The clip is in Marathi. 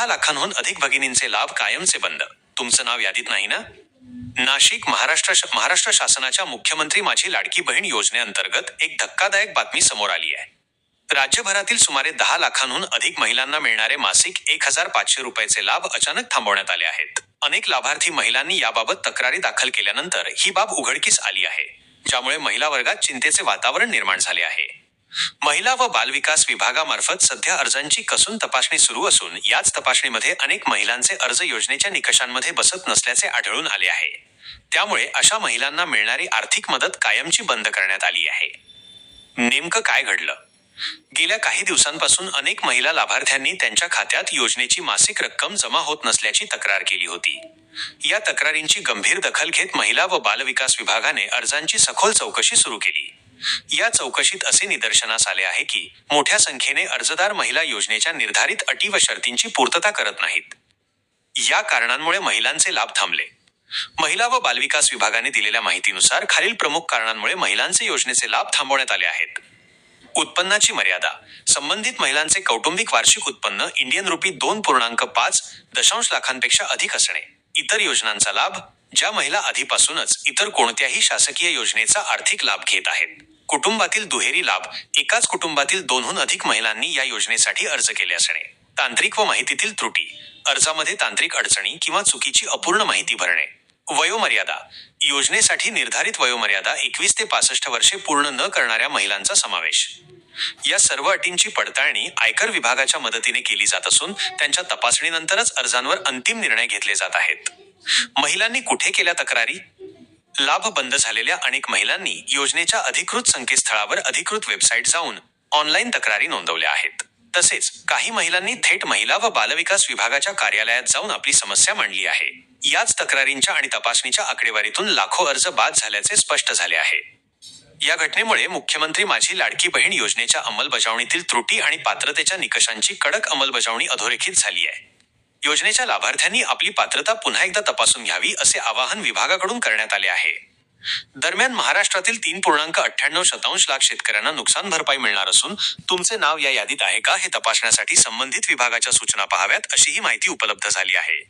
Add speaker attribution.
Speaker 1: दहा लाखांहून अधिक भगिनींचे लाभ कायमचे बंद. तुमचं नाव यादीत नाही ना? नाशिक महाराष्ट्र महाराष्ट्र शासनाच्या मुख्यमंत्री माझी लाडकी बहीण योजनेअंतर्गत एक धक्कादायक बातमी समोर आली आहे. राज्यभरातील सुमारे दहा लाखांहून अधिक महिलांना मिळणारे मासिक एक हजार पाचशे रुपयाचे लाभ अचानक थांबवण्यात आले आहेत. अनेक लाभार्थी महिलांनी याबाबत तक्रारी दाखल केल्यानंतर ही बाब उघडकीस आली आहे ज्यामुळे महिला वर्गात चिंतेचे वातावरण निर्माण झाले आहे. महिला व बालविकास विभागामार्फत सध्या अर्जांची कसून तपासणी सुरू असून याच तपासणीमध्ये अनेक महिलांचे अर्ज योजनेच्या निकषांमध्ये बसत नसल्याचे आढळून आले आहे. त्यामुळे अशा महिलांना मिळणारी आर्थिक मदत कायमची बंद करण्यात आली आहे. नेमकं काय घडलं? गेल्या काही दिवसांपासून अनेक महिला लाभार्थ्यांनी त्यांच्या खात्यात योजनेची मासिक रक्कम जमा होत नसल्याची तक्रार केली होती. या तक्रारींची गंभीर दखल घेत महिला व बालविकास विभागाने अर्जांची सखोल चौकशी सुरू केली. या चौकशीत असे निदर्शनास आले आहे की मोठ्या संख्येने अर्जदार महिला योजनेच्या निर्धारित अटी व शर्तींची पूर्तता करत नाहीत. या कारणांमुळे महिलांचे लाभ थांबले. महिला व बालविकास विभागाने दिलेल्या माहितीनुसार खालील प्रमुख कारणांमुळे महिलांचे योजनेचे लाभ थांबवण्यात आले आहेत. उत्पन्नाची मर्यादा संबंधित महिलांचे कौटुंबिक वार्षिक उत्पन्न इंडियन रुपी दोन पूर्णांक पाच दशांश लाखांपेक्षा अधिक असणे. इतर योजनांचा लाभ ज्या महिला आधीपासूनच इतर कोणत्याही शासकीय योजनेचा आर्थिक लाभ घेत आहेत. कुटुंबातील दुहेरी लाभ एकाच कुटुंबातील दोनहून अधिक महिलांनी या योजनेसाठी अर्ज केले असणे. तांत्रिक व माहितीतील त्रुटी अर्जामध्ये तांत्रिक अडचणी किंवा चुकीची अपूर्ण माहिती भरणे. वयोमर्यादा योजनेसाठी निर्धारित वयोमर्यादा एकवीस ते पासष्ट वर्षे पूर्ण न करणाऱ्या महिलांचा समावेश. या सर्व अटींची पडताळणी आयकर विभागाच्या मदतीने केली जात असून त्यांच्या तपासणीनंतरच अर्जांवर अंतिम निर्णय घेतले जात आहेत. महिलांनी कुठे केल्या तक्रारी? लाभ बंद झालेल्या अनेक महिलांनी योजनेच्या अधिकृत संकेतस्थळावर अधिकृत वेबसाईट जाऊन ऑनलाईन तक्रारी नोंदवल्या आहेत. तसेच काही महिलांनी थेट महिला व बालविकास विभागाच्या कार्यालयात जाऊन आपली समस्या मांडली आहे. याच तक्रारींच्या आणि तपासणीच्या आकडेवारीतून लाखो अर्ज बाद झाल्याचे स्पष्ट झाले आहे. या घटनेमुळे मुख्यमंत्री माझी लाडकी बहीण योजनेच्या अंमलबजावणीतील त्रुटी आणि पात्रतेच्या निकषांची कडक अंमलबजावणी अधोरेखित झाली आहे. योजनेच्या लाभार्थ्यांनी आपली पात्रता पुन्हा एकदा तपासून घ्यावी असे आवाहन विभागाकडून करण्यात आले आहे. दरम्यान महाराष्ट्रातील तीन पूर्णांक अठ्ठ्याण्णव शतांश लाख शेतकऱ्यांना नुकसान भरपाई मिळणार असून तुमचे नाव या यादीत आहे का हे तपासण्यासाठी संबंधित विभागाच्या सूचना पाहाव्यात अशीही माहिती उपलब्ध झाली आहे.